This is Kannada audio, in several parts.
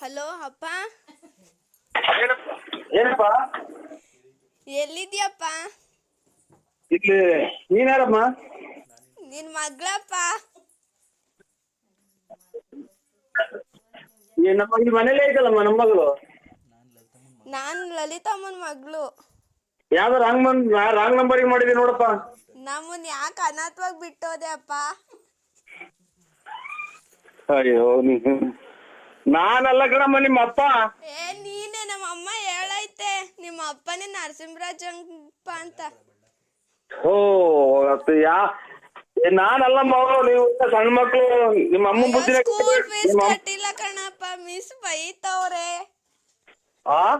ಹಲೋ ಅಪ್ಪ? ಏನಪ್ಪ? ಎಲ್ಲಿದ್ಯಪ್ಪ? ಇಲ್ಲಿ ನೀನ್ಯಾರಮ್ಮ ನಿನ್ ಮಗಳಪ್ಪ. ನಮ್ಮ ಇಲ್ಲಿ ಮನೇಲಿ ಐತಲ್ಲಮ್ಮ ನಮ್ಮ ಮಗಳು. ನಾನು ಲಲಿತಮ್ಮನ ಮಗಳು. ಯಾವ ರಾಂಗ್ ಮನ್ ರಾಂಗ್ ನಂಬರಿಗೆ ಮಾಡಿದೀನಿ ನೋಡಪ್ಪ. ನಮ್ಮನ್ ಯಾಕೆ ಅನಾಥವಾಗಿ ಬಿಟ್ಟೋದೆ ಅಪ್ಪ? ಅಯ್ಯೋ ನೀನು. ನಾನಲ್ಲ ಕಣಮ್ಮ ನಿಮ್ಮ ಅಪ್ಪ. ಏ ನೀನೆ ನಮ್ಮ ಅಮ್ಮ ಹೇಳೈತೆ. ನಿಮ್ಮ ಅಪ್ಪನೇ ನರಸಿಂಹರಾಜಪ್ಪ ಅಂತ. ಓ ಅತ್ತಯ್ಯ ಏ, ನಾನಲ್ಲ ಮಗಳು ನೀವು ಸಣ್ಣ ಮಕ್ಳು ನಿಮ್ಮ ಅಮ್ಮ ಬುದ್ಧಿನ ಸ್ಕೂಲ್ ಫೀಸ್ ನಿಮ್ಮ ಅಮ್ಮ- ಕಟ್ಟಿಲ್ಲ ಕಣಪ್ಪ ಮಿಸ್ ಬೈತವ್ರೆ. ಆ?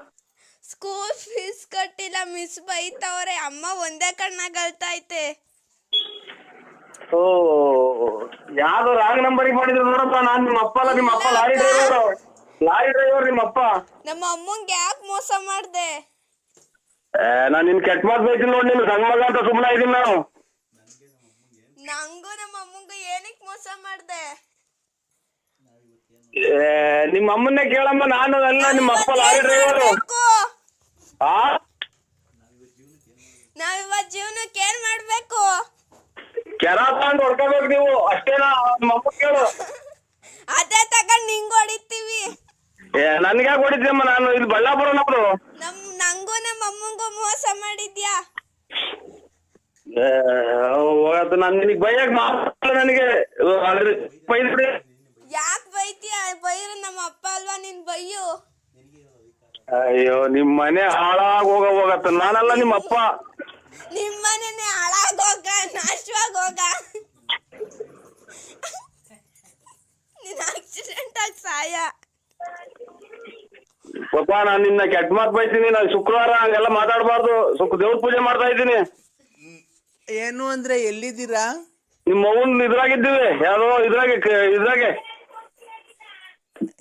ಸ್ಕೂಲ್ ಫೀಸ್ ಕಟ್ಟಿಲ್ಲ ಮಿಸ್ ಬೈತವ್ರೆ. ಅಮ್ಮ ಒಂದೇ ಕಣ್ಣಾಗ ಓ ಯಾವ್ದೋ ರಾಂಗ್ ನಂಬರ್ ಮಾಡಿದ್ರು ನೋಡಪ್ಪ ನಾನ್ ನಿಮ್ಮ ಅಪ್ಪ ಅಲ್ಲ ನಿಮ್ಮ ಅಪ್ಪ ಲಾರಿ ಡ್ರೈವರ್ ಲಾರಿ ಡ್ರೈವರ್ ನಿಮ್ಮ ಅಪ್ಪ. ನಮ್ಮ ಅಮ್ಮಂಗೆ ಯಾಕೆ ಮೋಸ ಮಾಡ್ದೆ? ಏ, ನಾನ್ ನಿನ್ ಕೆಟ್ಟ ಮಾತ್ ಬೈತೀನಿ ನೋಡಿ ನಿನ್ ಸಣ್ಣ ಮಗ ಅಂತ ಸುಮ್ಮನೆ ಇದೀನಿ ನಾನು. ನಂಗೂ ನಮ್ಮ ಅಮ್ಮಂಗೂ ಏನಕ್ಕೆ ಮೋಸ ಮಾಡ್ದೆ? ಏ, ನಿಮ್ಮ ಅಮ್ಮನ್ನೇ ಕೇಳಮ್ಮ ನಾನು ಅಲ್ಲ ನಿಮ್ಮ ಅಪ್ಪ ಲಾರಿ ಡ್ರೈವರ್ ಮಾಡ್ಬೇಕು? ಆ? ನಾವ್ ಇವತ್ ಜೀವನಕ್ಕೆ ಏನ್ ಕೆರ ತಗೊಂಡ್ ಹೊಡ್ಕೋಬೇಕು ನೀವು. ಅಷ್ಟೇನಾ? ನಿಮ್ಮ ಅಮ್ಮ ಕೇಳು. ಅದೇ ತಗೊಂಡ್ ನಿಂಗ್ ಹೊಡಿತೀವಿ. ಏ ನನ್ಗ್ಯಾಕ್ ಯಾಕೆ ಹೊಡಿತೀಯಮ್ಮ ನಾನು? ಇಲ್ಲಿ ಬಳ್ಳಾಪುರ ನಮ್ದು ನಮ್ ನಂಗೂ ನಮ್ಮ ಅಮ್ಮಂಗೂ ಮೋಸ ಮಾಡಿದ್ಯಾ? ಹೋಗತ್ತು. ನಾನು ನಿನಗೆ ಬೈಯಕ್ ಮಾತ್ರ ನನಗೆ. ಅದ್ರ ಬೈದ್ಬಿಡಿ ಯಾಕ್ ಬೈತೀಯ? ಬೈರ ನಮ್ಮ ಅಪ್ಪ ಅಲ್ವಾ ನಿನ್ ಬೈಯು? ಅಯ್ಯೋ ನಿಮ್ ಮನೆ ಹಾಳಾಗ್ ಹೋಗ ಹೋಗತ್ತ. ನಾನಲ್ಲ ನಿಮ್ಮ ಅಪ್ಪ ನಿಮ್ಮನೆ ಹಾಳಾಗೋಗ ನೀನ್ ಆಕ್ಸಿಡೆಂಟ್ ಆಗಿ ಸಾಯ? ಪಾಪ ನಾನು ನಿನ್ನ ಕೆಟ್ಟ ಮಾತು ಬೈತೀನಿ. ನಾನು ಶುಕ್ರವಾರ ಹಂಗೆಲ್ಲ ಮಾತಾಡಬಾರ್ದು. ಸುಖ ದೇವ್ರ ಪೂಜೆ ಮಾಡ್ತಾ ಇದ್ದೀನಿ. ಏನು ಅಂದ್ರೆ ಎಲ್ಲಿದ್ದೀರಾ? ನಿಮ್ಮ ಮಗನ್ ಇದ್ರಾಗಿದ್ದೀವಿ. ಯಾರೋ ಇದ್ರಾಗೆ ಕ- ಇದ್ರಾಗೆ.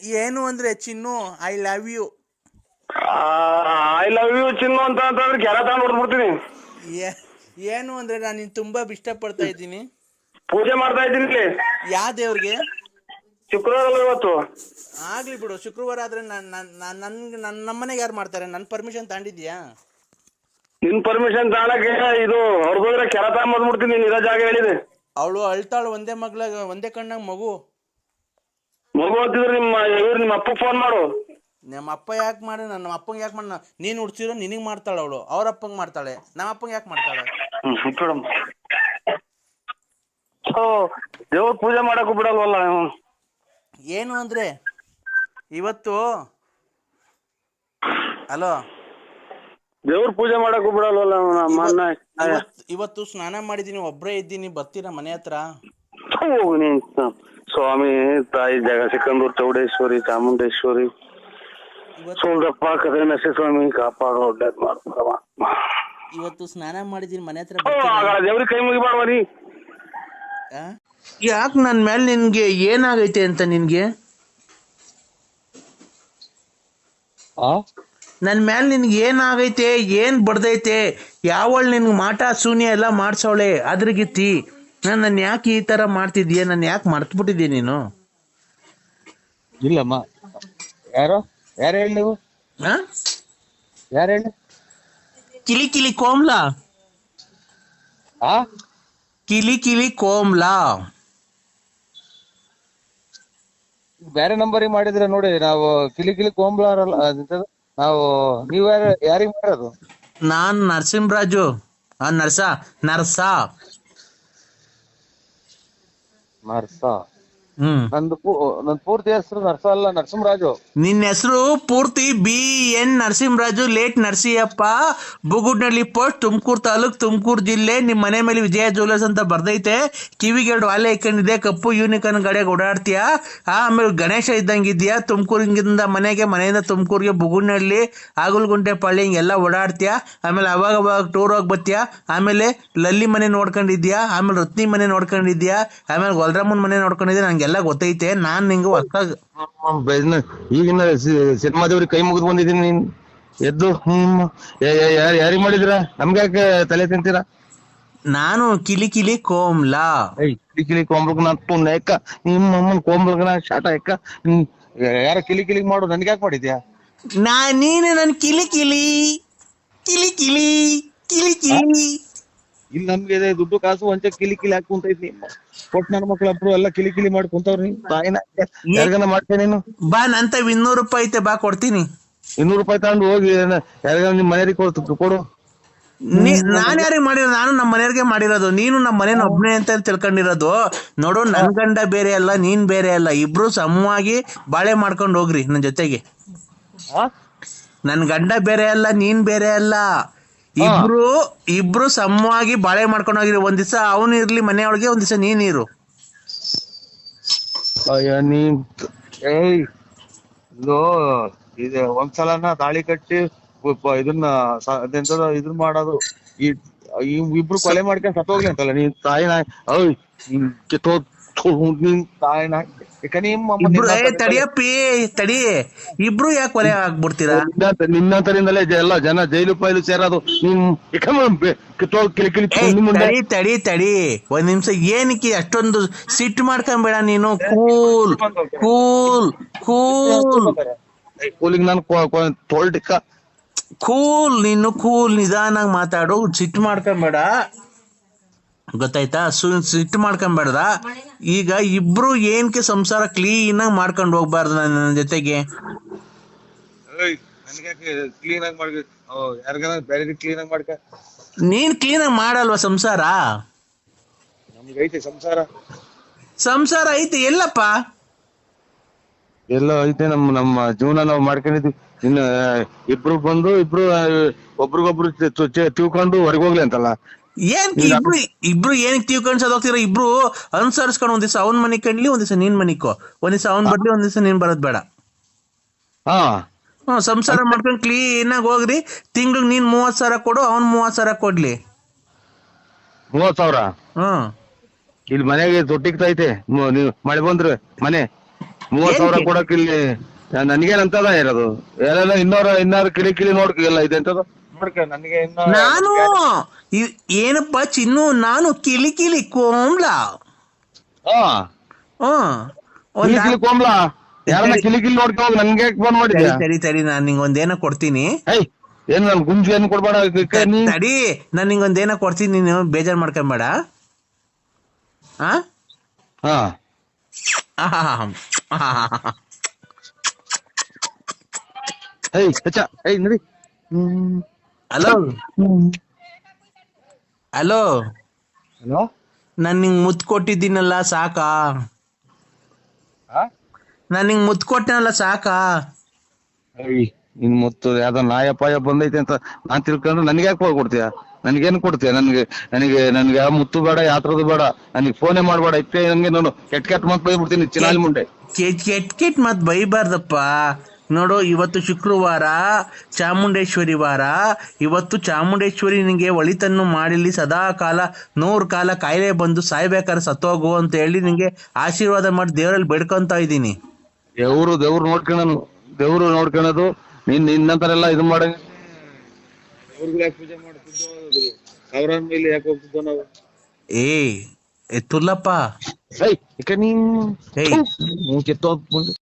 ಏನು ಅಂದ್ರೆ Chinnu I love you. I love you Chinnu ಅಂತ ಅಂತಂದ್ರೆ ಕೆರ ತಗೊಂಡ್ ಹೊಡ್ಬಿಡ್ತೀನಿ ಏನು ಅಂದ್ರೆ ನಾನು ನಿನ್ ತುಂಬಾ ಇಷ್ಟಪಡ್ತಾ ಇದ್ದೀನಿ. ಪೂಜೆ ಮಾಡ್ತಾ ಇದ್ದೀನಿ ಇಲ್ಲಿ. ಯಾವ ದೇವ್ರಿಗೆ? ಶುಕ್ರವಾರ ಇವತ್ತು. ಆಗ್ಲಿ ಬಿಡು ಶುಕ್ರವಾರ ಆದ್ರೆ ನನ್ ನನ್ ನಮ್ಮನೆಗೆ ಯಾರು ಮಾಡ್ತಾರೆ? ನನ್ ಪರ್ಮಿಷನ್ ತಗೊಂಡಿದ್ಯಾ ನಿನ್ ಪರ್ಮಿಷನ್ ತಗೊಳಕ್ಕೆ ಇದು ಹೊರಗೋದ್ರೆ ಕೆರ ತಗೊಂಡ್ ಬಂದ್ಬಿಡ್ತೀನಿ ನೀನ್ ಇರೋ ಜಾಗ ಹೇಳಿದೆ. ಅವಳು ಅಳ್ತಾಳು ಒಂದೇ ಮಗ್ಳ ಒಂದೇ ಕಣ್ಣಾಗ ಮಗು. ಮಗು ಅಂತಿದ್ರೆ ನಿಮ್ಮ ಇವ್ರು ನಿಮ್ಮ ಅಪ್ಪ ಫೋನ್ ಮಾಡು. ನಮ್ಮ ಅಪ್ಪ ಯಾಕೆ ಮಾಡಿ ನಮ್ಮ ಅಪ್ಪಂಗೆ ಯಾಕೆ ಮಾಡ ನೀನು ಹುಡ್ಸಿರೋ ನಿನಗೆ ಮಾಡ್ತಾಳೆ ಅವಳು ಅವ್ರ ಅಪ್ಪಂಗೆ ಮಾಡ್ತಾಳೆ ನಮ್ಮ ಅಪ್ಪಂಗೆ ಯಾಕೆ ಮಾಡ್ತಾಳೆ? ಓ ದೇವ್ರ ಪೂಜೆ ಮಾಡಕ್ ಬಿಡಲ್ವಲ್ಲ ನೀವು? ಏನು ಅಂದ್ರೆ ಇವತ್ತು ಹಲೋ? ದೇವ್ರ ಪೂಜೆ ಮಾಡಕ್ಕೂ ಬಿಡಲ್ವಲ್ಲ ಇವತ್ತು ಸ್ನಾನ ಮಾಡಿದೀನಿ ಒಬ್ರೇ ಇದ್ದೀನಿ ಬರ್ತೀರಾ ಮನೆ ಹತ್ರ? ಸ್ವಾಮಿ ತಾಯಿ ಜಗಸಿಕಂದೂರ್ ಚೌಡೇಶ್ವರಿ ಚಾಮುಂಡೇಶ್ವರಿ. ಸೋಲ್ದಪ್ಪ ಕದ್ರೆ ಸ್ವಾಮಿ ಕಾಪಾಡೋ ಒಳ್ಳೇದ್ ಮಾಡ್ತಾರವ ಇವತ್ತು ಸ್ನಾನ ಮಾಡಿದೀನಿ ಮನೆ ಹತ್ರ ದೇವ್ರಿಗೆ ಕೈ ಮುಗಿಬಾರ್ವ ನೀ ಯಾಕೆ ನನ್ನ ಮೇಲೆ ನಿನ್ಗೆ ಏನಾಗೈತೆ ಅಂತ ನಿನ್ಗೆ? ನನ್ನ ಮೇಲೆ ನಿನ್ಗೆ ಏನಾಗೈತೆ ಏನ್ ಬಡ್ದೈತೆ ಯಾವಳು ನಿನ್ಗೆ ಮಾಟ ಶೂನ್ಯ ಎಲ್ಲ ಮಾಡ್ಸವಳೆ ಅದ್ರಗಿತ್ತಿ. ನಾನು ನನ್ನ ಯಾಕೆ ಈ ತರ ಮಾಡ್ತಿದ್ಯಾ ನಾನು ಯಾಕೆ ಮರ್ತ್ಬಿಟ್ಟಿದ್ಯಾ ನೀನು? ಇಲ್ಲಮ್ಮ. ಯಾರು? ಯಾರು ಹೇಳಿ ನೀವು? ಹಾ ಯಾರು ಹೇಳಿ? ಕಿಲಿ ಕಿಲಿ ಕೋಮ್ಲಾ ಆ ಕಿಲಿ ಕಿಲಿ ಕೋಮ್ಲಾ ಬೇರೆ ನಂಬರಿಗೆ ಮಾಡಿದ್ರೆ ನೋಡಿ ನಾವು ಕಿಲಿ ಕಿಲಿ ಅದಂತದು. ನಾವು ನೀವು ಯಾರು ಯಾರಿಗೆ ಮಾಡೋದು ನಾನ್ ನರಸಿಂಹರಾಜು. ಆ ನರ್ಸ ನರ್ಸ. ನರ್ಸ. ನಂದು ಪೂರ್ತಿ ಹೆಸರು ನರಸಲ್ಲ ನರಸಿಂಹರಾಜು. ನಿನ್ನ ಹೆಸರು ಪೂರ್ತಿ B N Narasimharaju late Narasiyappa Bugudnalli post Tumakuru taluk Tumakuru ಜಿಲ್ಲೆ ನಿಮ್ಮ ಮನೆ ಮೇಲೆ ವಿಜಯ ಜುವೆಲರ್ಸ್ ಅಂತ ಬರ್ದೈತೆ. ಕಿವಿಗೆ ಎರಡು ವಾಲೆ ಇಕ್ಕೊಂಡಿದೆ ಕಪ್ಪು ಯೂನಿಕಾರ್ನ್ ಗಡೆಗೆ ಓಡಾಡ್ತೀಯ? ಆಮೇಲೆ ಗಣೇಶ ಇದ್ದಂಗಿದ್ಯಾ? ತುಮಕೂರಿಂದ ಮನೆಗೆ ಮನೆಯಿಂದ ತುಮಕೂರಿಗೆ ಬುಗುಡ್ನಳ್ಳಿ ಆಗುಲ್ಗುಂಟೆ ಪಳ್ಳಿ ಹಿಂಗೆಲ್ಲ ಓಡಾಡ್ತೀಯ? ಆಮೇಲೆ ಅವಾಗ ಅವಾಗ ಟೂರ್ ಹೋಗಿ ಬರ್ತೀಯಾ? ಆಮೇಲೆ ಲಲ್ಲಿ ಮನೆ ನೋಡ್ಕೊಂಡಿದ್ಯಾ? ಆಮೇಲೆ ರತ್ನಿ ಮನೆ ನೋಡ್ಕೊಂಡಿದ್ಯಾ? ಆಮೇಲೆ ಗೊಲ್ರಮ್ಮನ ಮನೆ ನೋಡ್ಕೊಂಡಿದ್ಯಾ? ನಂಗೆಲ್ಲ ಗೊತ್ತೈತೆ ನಾನ್ ನಿಂಗೆ ಹೊಸ್ದಾಗ್ ಹ್ಮ್, ಈಗಿನ ಸಿನಿಮಾ ದೇವ್ರಿಗೆ ಕೈ ಮುಗಿದು ಬಂದಿದ್ದೀನಿ ನೀನ್. ಎದ್ದು ಹ್ಮ್ ಯಾರಿಗೆ ಮಾಡಿದ್ರ? ನಮ್ಗೆ ಯಾಕೆ ತಲೆ ತಿಂತೀರಾ? ನಾನು ಕಿಲಿ ಕಿಲಿ ಕೋಮ್ಲಾ. ಕಿಲಿ ಕಿಲಿ ಕೊಂಬ್ಳಗ್ ನಾನು ಪುಣ್ಯ ಎಕ್ಕ ನಿಮ್ಮ ಅಮ್ಮನ ನಾ ಶಾಟ ಎಕ್ಕ ಯಾರ ಕಿಲಿ ಕಿಲಿ ಮಾಡು ನನ್ಗೆ ಯಾಕೆ ಮಾಡಿದ್ಯಾ? ನಾ ನೀನು ನನ್ ಕಿಲಿ ಕಿಲಿ. ಕಿಲಿ ಕಿಲಿ ಕಿಲಿ ಕಿಲಿ. ಇಲ್ಲಿ ನಮ್ಗೆ ದುಡ್ಡು ಕಾಸು ಒಂಚ ಕಿಲಿ ಕಿಲಿ ಹಾಕಿ ಕುಂತೈತಿ ಕೊಟ್ ನನ್ನ ಮಕ್ಳು ಎಲ್ಲ ಕಿಲಿ ಕಿಲಿ ಮಾಡಿ ಕುಂತವ್ರಿ ತಾಯಿನ ಯಾರಿಗಾನ ಮಾಡ್ತೇನೆ ನೀನು? ಬಾ ನಂತ ಇನ್ನೂರು ರೂಪಾಯಿ ಐತೆ ಬಾ ಕೊಡ್ತೀನಿ. ಇನ್ನೂರು ರೂಪಾಯಿ ತಗೊಂಡು ಹೋಗಿ ಯಾರಿಗಾನ ನಿಮ್ ಮನೆಯವ್ರಿಗೆ ಕೊಡು ಕೊಡು. ನೀ- ನಾನ್ ಯಾರಿಗೆ ಮಾಡಿರೋ ನಾನು ನಮ್ಮ ಮನೆಯವ್ರಿಗೆ ಮಾಡಿರೋದು. ನೀನು ನಮ್ಮ ಮನೇನ ಒಬ್ನೇ ಅಂತ ತಿಳ್ಕೊಂಡಿರೋದು. ನೋಡು ನನ್ ಗಂಡ ಬೇರೆ ಅಲ್ಲ ನೀನ್ ಬೇರೆ ಅಲ್ಲ. ಇಬ್ರು ಸಮವಾಗಿ ಬಾಳೆ ಮಾಡ್ಕೊಂಡು ಹೋಗ್ರಿ ನನ್ ಜೊತೆಗೆ. ಆ? ನನ್ ಗಂಡ ಬೇರೆ ಅಲ್ಲ ನೀನ್ ಬೇರೆ ಅಲ್ಲ. ಇಬ್ರು ಇಬ್ರು ಸಮವಾಗಿ ಬಾಳೆ ಮಾಡ್ಕೊಂಡು ಹೋಗಿರಿ ಒಂದ್ ದಿವಸ ಅವನು ಇರ್ಲಿ ಮನೆಯೊಳಗೆ ಒಂದ್ ದಿವಸ ನೀನ್ ಇರು. ಅಯ್ಯ ನೀನ್ ಏಯ್ ಇದು ಇದು ಒಂದ್ಸಲನ ತಾಳಿ ಕಟ್ಟಿ ಉಪ್ಪ- ಇದನ್ನ ಸ- ಅದೆಂತದ ಇದನ್ನ ಮಾಡೋದು. ಈ ಈ ಇಬ್ರು ಕೊಲೆ ಮಾಡ್ಕೊಂಡ್ ಸತ್ತೋಗ್ಲಿ ಅಂತಲ್ಲ ನೀನ್ ತಾಯಿ ಓಯ್ ನೀನ್ ನೀನ್ ತಾಯಿನ ತಡಿಯಪ್ಪಿ ತಡಿ. ಇಬ್ರು ಯಾಕೆ ಕೊಲೆ ಆಗ್ಬಿಡ್ತೀರಾ? ನಿನ್ನಂತ- ನಿನ್ನಂತರಿಂದಲೇ ಎಲ್ಲ ಜನ ಜೈಲು ಪೈಲು ಸೇರೋದು. ನಿಮ್ ತಡಿ ತಡಿ ತಡಿ. ಒಂದ್ ನಿಮಿಷ. ಏನಕ್ಕೆ ಅಷ್ಟೊಂದು ಸಿಟ್ಟು ಮಾಡ್ಕೊಂಬೇಡ ನೀನು? Cool cool cool. ಕೂಲಿಗೆ ನಾನು ತೋಲ್ಟಿಕ್ಕ ಕೂಲ್ ನೀನು ಕೂಲ್ ನಿಧಾನಾಗಿ ಮಾತಾಡು. ಸಿಟ್ಟು ಮಾಡ್ಕೊಂಬೇಡ. ಗೊತ್ತಾಯ್ತಾ? ಸು ಸಿಟ್ಟು ಮಾಡ್ಕೊಂಬೇಡ್ದ ಈಗ ಇಬ್ರು ಏನ್ಕೆ ಸಂಸಾರ ಕ್ಲೀನ್ ಆಗಿ ಮಾಡ್ಕೊಂಡು ಹೋಗ್ಬಾರ್ದು ನನ್ನ ಜೊತೆಗೆ? ನನ್ಗೆ ಕ್ಲೀನ್ ಆಗಿ ಮಾಡ್ಕ ಬೇರೆ ಕ್ಲೀನ್ ಆಗಿ ಮಾಡ್ಕ? ನೀನ್ ಕ್ಲೀನ್ ಆಗಿ ಮಾಡಲ್ವಾ ಸಂಸಾರ? ನಮ್ಗೆ ಐತೆ ಸಂಸಾರ. ಸಂಸಾರ ಐತೆ ಎಲ್ಲಪ್ಪ? ಎಲ್ಲ ಐತೆ ನಮ್ಮ ನಮ್ಮ ಜೀವನ ನಾವು ಮಾಡ್ಕೊಂಡಿದ್ವಿ. ಇನ್ನ ಇಬ್ರು ಬಂದು ಇಬ್ರು ಒಬ್ರಿಗೊಬ್ರು ತಿಳ್ಕೊಂಡು ಹೊರಗೆ ಹೋಗ್ಲಿ ಅಂತಲ್ಲ. ಏನ್ ಇಬ್ರು ಇಬ್ರು ಏನಕ್ಕೆ ತಿಳ್ಕೊಂಡ್ ಹೋಗ್ತಿರ? ಇಬ್ರು ಅನುಸರಿಸ್ಕೊಂಡು ಒಂದ್ ದಿವಸ ಅವನ್ ಮನೆ ಕಣ್ಲಿ ಒಂದ್ ದಿವಸ ನೀನ್ ಮನಿಕೋ ಒಂದ್ ದಿವಸ ಅವನ್ ಬರ್ಲಿ ಒಂದ್ ದಿವಸ ನೀನ್ ಬರೋದ್ ಬೇಡ. ಹ್ಮ್ ಸಂಸಾರ ಮಾಡ್ಕೊಂಡ್ ಕ್ಲೀನ್ ಆಗಿ ಹೋಗ್ರಿ. ತಿಂಗ್ಳಿಗೆ ನೀನ್ ಮೂವತ್ ಸಾವಿರ ಕೊಡು ಅವ್ನ್ ಮೂವತ್ ಸಾವಿರ ಕೊಡ್ಲಿ. ಮೂವತ್ ಸಾವಿರ? ಹ್ಮ್. ಇಲ್ಲಿ ಮನೆಗೆ ತೊಟ್ಟಿಗ್ತೈತೆ ನೀವು ಮಳೆ ಬಂದ್ರೆ ಮನೆ. ಮೂವತ್ ಸಾವಿರ? ಕೊಡಕ್ ಇಲ್ಲಿ ನನ್ಗೇನಂತದ ಇರೋದು? ಎಲ್ಲ ಇನ್ನೂರ ಇನ್ನಾರು ಕಿಳಿ ಕಿಳಿ ನೋಡ್ಕ ಎಲ್ಲ ಇದೆ ಅಂತದ ನನಗೆ ಇನ್ನ ನಾನು ಏನಪ್ಪಾ ಚಿನ್ನು ನಾನು ಕಿಲಿ ಕಿಲಿ ಕೋಮ್ಲ ಹಾ ಕಿಲಿ ಯಾರನ್ನ ಕಿಲಿ ಕಿಲಿ ನೋಡ್ಕ ಹೋಗಿ ನನ್ಗೆ ಫೋನ್ ತಡಿ ಮಾಡಿದ್ಯಾ ತಡಿ ತಡಿ ನಾನ್ ನಿಂಗ್ ಒಂದೇನೋ ಕೊಡ್ತೀನಿ ಏಯ್ ಏನ್ ನನ್ ಗುಂಜಿ ಏನ್ ಕೊಡ್ಬೇಡ ತಡಿ ನಾನ್ ನಿಂಗ್ ಒಂದೇನೋ ಕೊಡ್ತೀನಿ ನೀನು ಬೇಜಾರ್ ಮಾಡ್ಕೊಂಬೇಡ ಆ ಹಾ. ಏಯ್ ಏಯ್ ನಡಿ ಹ್ಮ್ ಹಲೋ? ಹಲೋ? ಹಲೋ? ನಾನ್ ನಿಂಗ್ ಮುತ್ ಕೊಟ್ಟಿದ್ದೀನಲ್ಲ ಸಾಕಾ? ನಾನು ನಾನ್ ನಿಂಗ್ ಮುತ್ ಕೊಟ್ಟನಲ್ಲ ಸಾಕಾ? ನಿನ್ ಮುತ್ತು ಯಾವ್ದೋ ನಾಯಪಾಯ ಬಂದೈತೆ ಅಂತ ನಾನ್ ತಿಳ್ಕೊಂಡ್ರೆ ನನ್ಗೆ ಯಾಕೆ ಕೊಡ್ತೀಯ? ನನ್ಗೇನ್ ಕೊಡ್ತೀಯ? ನನ್ಗೆ ನನಗೆ ನನ್ಗೆ ಯಾವ ಮುತ್ತು ಬೇಡ ಯಾತ್ರದು ಬೇಡ. ನನಗೆ ಫೋನೇ ಮಾಡ್ಬೇಡ. ಇತ್ತೆ ನನ್ಗೆ ನಾನು ಕೆಟ್ಟ ಕೆಟ್ಟ ಮತ್ ಬೈಬಿಡ್ತೀನಿ ಚಿನಾಲಿ ಮುಂಡೆ ಕೆಟ್ ಕೆಟ್ ಕೆಟ್ ಮತ್ ಬೈಬಾರ್ದಪ್ಪ. ನೋಡು ಇವತ್ತು ಶುಕ್ರವಾರ ಚಾಮುಂಡೇಶ್ವರಿ ವಾರ. ಇವತ್ತು ಚಾಮುಂಡೇಶ್ವರಿ ನಿಂಗೆ ಒಳಿತನ್ನು ಮಾಡಿಲಿ ಸದಾ ಕಾಲ ನೂರು ಕಾಲ ಕಾಯಿಲೆ ಬಂದು ಸಾಯ್ಬೇಕಾದ್ರೆ ಸತ್ತೋಗು ಅಂತ ಹೇಳಿ ನಿಂಗೆ ಆಶೀರ್ವಾದ ಮಾಡಿ ದೇವರಲ್ಲಿ ಬೇಡ್ಕೊಂತ ಇದ್ದೀನಿ. ದೇವ್ರು ದೇವ್ರು ನೋಡ್ಕೊಳ್ಳೋನು ದೇವ್ರು ನೋಡ್ಕೊಳ್ಳೋದು ನಿನ್ ನಿನ್ನಂತರೆಲ್ಲ ಇದು ಮಾಡ. ದೇವ್ರಿಗೆ ಯಾಕೆ ಪೂಜೆ ಮಾಡ್ತಿದ್ದೋ ಸಾವಿರ ಮೇಲೆ ಯಾಕೆ ಹೋಗ್ತಿದ್ದೋ ನಾವು? ಏ ಎತ್ತುಲ್ಲಪ್ಪ ಏಯ್ ಇಕ ನೀನ್? ಏಯ್.